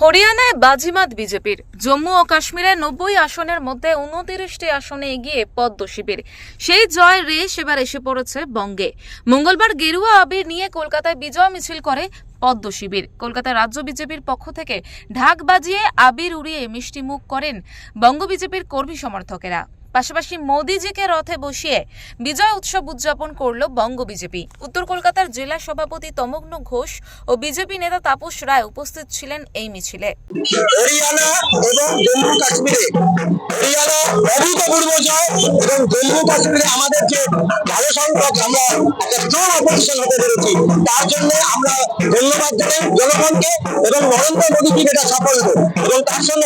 হরিয়ানায় বাজিমাত বিজেপির। জম্মু ও কাশ্মীরে নব্বই আসনের মধ্যে উনতিরিশটি আসনে এগিয়ে পদ্ম শিবির। সেই জয় রেশ এবার এসে পড়েছে বঙ্গে। মঙ্গলবার গেরুয়া আবির নিয়ে কলকাতায় বিজয় মিছিল করে পদ্ম শিবির। কলকাতা রাজ্য বিজেপির পক্ষ থেকে ঢাক বাজিয়ে আবির উড়িয়ে মিষ্টি মুখ করেন বঙ্গ বিজেপির কর্মী সমর্থকেরা। পাশাপাশি মোদিজিকে রথে বসিয়ে বিজয় উৎসব উদযাপন করল বঙ্গ বিজেপি। উত্তর কলকাতার জেলা সভাপতি তমগ্ন ঘোষ ও বিজেপি নেতা তাপস রায় উপস্থিত ছিলেন এই মিছিলে। এবং নরেন্দ্র মোদীকে এটা সাফল্য এবং তার সঙ্গে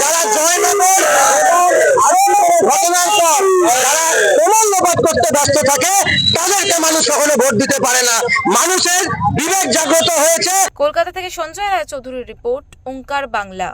যারা ঘটনার যারা করতে ব্যস্ত থাকে মানুষ ভোট দিতে পারে না। মানুষের বিবেক জাগ্রত হয়েছে। কলকাতা থেকে সঞ্জয় রায় চৌধুরীর রিপোর্ট, ওঙ্কার বাংলা।